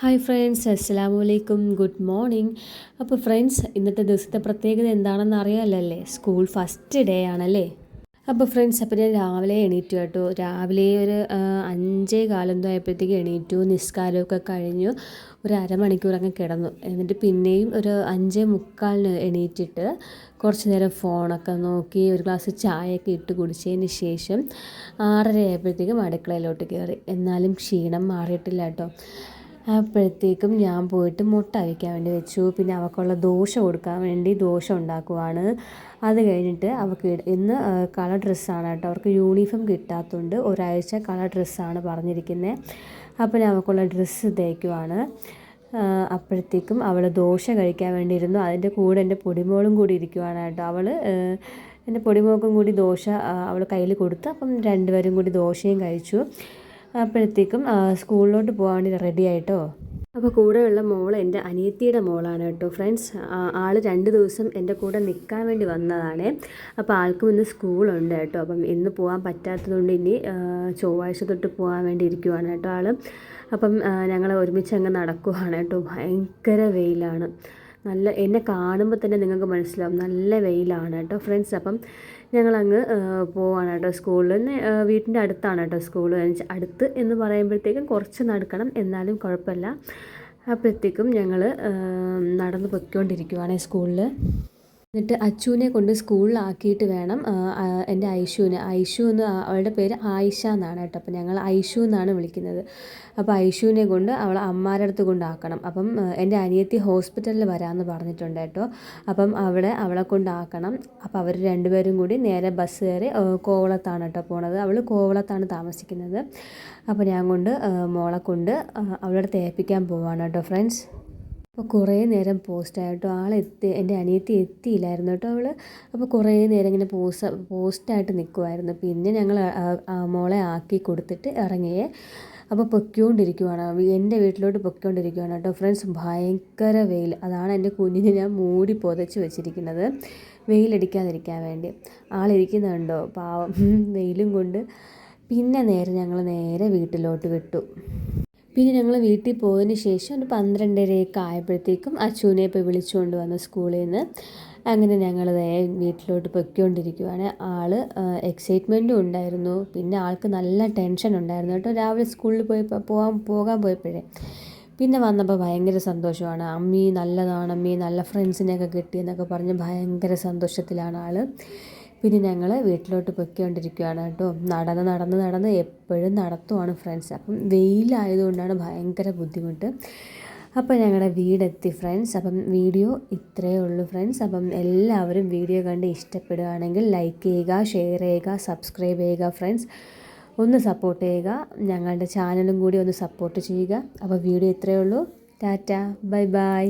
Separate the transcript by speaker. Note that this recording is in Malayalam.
Speaker 1: ഹായ് ഫ്രണ്ട്സ് അസ്സാമു അലൈക്കും ഗുഡ് മോർണിംഗ് അപ്പോൾ ഫ്രണ്ട്സ് ഇന്നത്തെ ദിവസത്തെ പ്രത്യേകത എന്താണെന്ന് അറിയാമല്ലേ സ്കൂൾ ഫസ്റ്റ് ഡേ ആണല്ലേ? അപ്പോൾ ഫ്രണ്ട്സ് അപ്പോൾ ഞാൻ രാവിലെ എണീറ്റു കേട്ടോ. രാവിലെ ഒരു അഞ്ചേ കാലന്തോ ആയപ്പോഴത്തേക്ക് എണീറ്റു. നിസ്കാരമൊക്കെ കഴിഞ്ഞു. ഒരു അരമണിക്കൂറങ്ങ് കിടന്നു. എന്നിട്ട് പിന്നെയും ഒരു അഞ്ചേ മുക്കാലിന് എണീറ്റിട്ട് കുറച്ച് നേരം ഫോണൊക്കെ നോക്കി ഒരു ഗ്ലാസ് ചായയൊക്കെ ഇട്ട് കുടിച്ചതിന് ശേഷം ആറര ആയപ്പോഴത്തേക്കും അടുക്കളയിലോട്ട് കയറി. എന്നാലും ക്ഷീണം മാറിയിട്ടില്ല കേട്ടോ. അപ്പോഴത്തേക്കും ഞാൻ പോയിട്ട് മുട്ട അവിക്കാൻ വേണ്ടി വെച്ചു. പിന്നെ അവൾക്കുള്ള ദോശ കൊടുക്കാൻ വേണ്ടി ദോശ ഉണ്ടാക്കുവാണ്. അത് കഴിഞ്ഞിട്ട് അവൾക്ക് ഇന്ന് കളർ ഡ്രസ്സാണ് കേട്ടോ. അവർക്ക് യൂണിഫോം കിട്ടാത്തതുകൊണ്ട് ഒരാഴ്ച കളർ ഡ്രസ്സാണ് പറഞ്ഞിരിക്കുന്നത് അപ്പോൾ ഞാൻ അവൾക്കുള്ള ഡ്രസ്സ് തേക്കുവാണ്. അപ്പോഴത്തേക്കും അവൾ ദോശ കഴിക്കാൻ വേണ്ടിയിരുന്നു. അതിന്റെ കൂടെ എന്റെ പൊടിമോളും കൂടി ഇരിക്കുവാണ് കേട്ടോ. അവൾ എന്റെ പൊടിമോൾക്കും കൂടി ദോശ അവൾ കയ്യിൽ കൊടുത്ത് അപ്പം രണ്ടുപേരും കൂടി ദോശയും കഴിച്ചു. അപ്പോഴത്തേക്കും സ്കൂളിലോട്ട് പോകാൻ വേണ്ടി റെഡി ആയിട്ടോ? അപ്പോൾ കൂടെയുള്ള മോൾ എന്റെ അനിയത്തിയുടെ മോളാണ് കേട്ടോ. ഫ്രണ്ട്സ് ആൾ രണ്ട് ദിവസം എന്റെ കൂടെ നിൽക്കാൻ വേണ്ടി വന്നതാണ്. അപ്പോൾ ആൾക്കും ഇന്ന് സ്കൂളുണ്ട് കേട്ടോ. അപ്പം ഇന്ന് പോകാൻ പറ്റാത്തതുകൊണ്ട് ഇനി ചൊവ്വാഴ്ച തൊട്ട് പോകാൻ വേണ്ടി ഇരിക്കുവാണ് കേട്ടോ ആൾ അപ്പം ഞങ്ങൾ ഒരുമിച്ച് അങ്ങ് നടക്കുവാണ് കേട്ടോ. ഭയങ്കര വെയിലാണ്. നല്ല എന്നെ കാണുമ്പോൾ തന്നെ നിങ്ങൾക്ക് മനസ്സിലാവും. നല്ല വെയിലാണ് കേട്ടോ ഫ്രണ്ട്സ്. അപ്പം ഞങ്ങളങ്ങ് പോവാണ് കേട്ടോ സ്കൂളിൽ നിന്ന് വീട്ടിന്റെ അടുത്താണ് കേട്ടോ സ്കൂൾ അടുത്ത് എന്ന് പറയുമ്പോഴത്തേക്കും കുറച്ച് നടക്കണം. എന്നാലും കുഴപ്പമില്ല. അപ്പോഴത്തേക്കും ഞങ്ങൾ നടന്ന് പൊയ്ക്കൊണ്ടിരിക്കുവാണ് സ്കൂളിൽ എന്നിട്ട് അച്ചുവിനെ കൊണ്ട് സ്കൂളിലാക്കിയിട്ട് വേണം എന്റെ ഐഷുവിനെ ഐഷു എന്ന് അവളുടെ പേര് ആയിഷ എന്നാണ് കേട്ടോ. അപ്പം ഞങ്ങൾ ഐഷു എന്നാണ് വിളിക്കുന്നത്. അപ്പോൾ ഐഷുവിനെ കൊണ്ട് അവൾ അമ്മാരുടെ അടുത്ത് കൊണ്ടാക്കണം. അപ്പം എന്റെ അനിയത്തി ഹോസ്പിറ്റലിൽ വരാമെന്ന് പറഞ്ഞിട്ടുണ്ട് കേട്ടോ. അപ്പം അവിടെ അവളെ കൊണ്ടാക്കണം. അപ്പോൾ അവർ രണ്ടുപേരും കൂടി നേരെ ബസ് കയറി കോവളത്താണ് കേട്ടോ പോണത്. അവൾ കോവളത്താണ് താമസിക്കുന്നത്. അപ്പോൾ ഞാൻ കൊണ്ട് മോളെ കൊണ്ട് അവളോട് തേപ്പിക്കാൻ പോവാണ് കേട്ടോ ഫ്രണ്ട്സ്. അപ്പോൾ കുറേ നേരം പോസ്റ്റായിട്ടോ ആളെത്തി എന്റെ അനിയത്തി എത്തിയില്ലായിരുന്നു കേട്ടോ അവൾ അപ്പോൾ കുറേ നേരം ഇങ്ങനെ പോസ് പോസ്റ്റായിട്ട് നിൽക്കുമായിരുന്നു പിന്നെ ഞങ്ങൾ മോളെ ആക്കി കൊടുത്തിട്ട് ഇറങ്ങിയേ. അപ്പോൾ പൊയ്ക്കൊണ്ടിരിക്കുവാണ്. എന്റെ വീട്ടിലോട്ട് പൊയ്ക്കൊണ്ടിരിക്കുവാണ് കേട്ടോ. ഫ്രണ്ട്സ് ഭയങ്കര വെയിൽ. അതാണ് എന്റെ കുഞ്ഞിനെ ഞാൻ മൂടി പുതച്ച് വെച്ചിരിക്കുന്നത്. വെയിലടിക്കാതിരിക്കാൻ വേണ്ടി. ആളിരിക്കുന്നുണ്ടോ? പാവം. വെയിലും കൊണ്ട്. പിന്നെ നേരെ ഞങ്ങൾ നേരെ വീട്ടിലോട്ട് വിട്ടു. പിന്നെ ഞങ്ങൾ വീട്ടിൽ പോയതിന് ശേഷം ഒരു പന്ത്രണ്ടരയൊക്കെ ആയപ്പോഴത്തേക്കും അച്ചുവിനെ ഇപ്പോൾ വിളിച്ചുകൊണ്ട് വന്നു സ്കൂളിൽ നിന്ന്. അങ്ങനെ ഞങ്ങൾ വീട്ടിലോട്ട് പൊയ്ക്കൊണ്ടിരിക്കുവാണ്. ആൾ എക്സൈറ്റ്മെന്റും ഉണ്ടായിരുന്നു. പിന്നെ ആൾക്ക് നല്ല ടെൻഷൻ ഉണ്ടായിരുന്നു കേട്ടോ. രാവിലെ സ്കൂളിൽ പോയി പോകാൻ പോകാൻ പോയപ്പോഴേ. പിന്നെ വന്നപ്പോൾ ഭയങ്കര സന്തോഷമാണ്. അമ്മി നല്ലതാണ് അമ്മി നല്ല ഫ്രണ്ട്സിനെയൊക്കെ കിട്ടിയെന്നൊക്കെ പറഞ്ഞ് ഭയങ്കര സന്തോഷത്തിലാണ് ആൾ പിന്നെ ഞങ്ങൾ വീട്ടിലോട്ട് പൊയ്ക്കൊണ്ടിരിക്കുകയാണ് കേട്ടോ. നടന്ന് നടന്ന് നടന്ന് എപ്പോഴും നടത്തുവാണ് ഫ്രണ്ട്സ്. അപ്പം വെയിലായതുകൊണ്ടാണ് ഭയങ്കര ബുദ്ധിമുട്ട്. അപ്പോൾ ഞങ്ങളുടെ വീടെത്തി ഫ്രണ്ട്സ്. അപ്പം വീഡിയോ ഇത്രയേ ഉള്ളൂ ഫ്രണ്ട്സ്. അപ്പം എല്ലാവരും വീഡിയോ കണ്ട് ഇഷ്ടപ്പെടുകയാണെങ്കിൽ ലൈക്ക് ചെയ്യുക ഷെയർ ചെയ്യുക സബ്സ്ക്രൈബ് ചെയ്യുക ഫ്രണ്ട്സ്. ഒന്ന് സപ്പോർട്ട് ചെയ്യുക. ഞങ്ങളുടെ ചാനലും കൂടി ഒന്ന് സപ്പോർട്ട് ചെയ്യുക. അപ്പോൾ വീഡിയോ ഇത്രയേ ഉള്ളൂ. ടാറ്റ. Bye bye.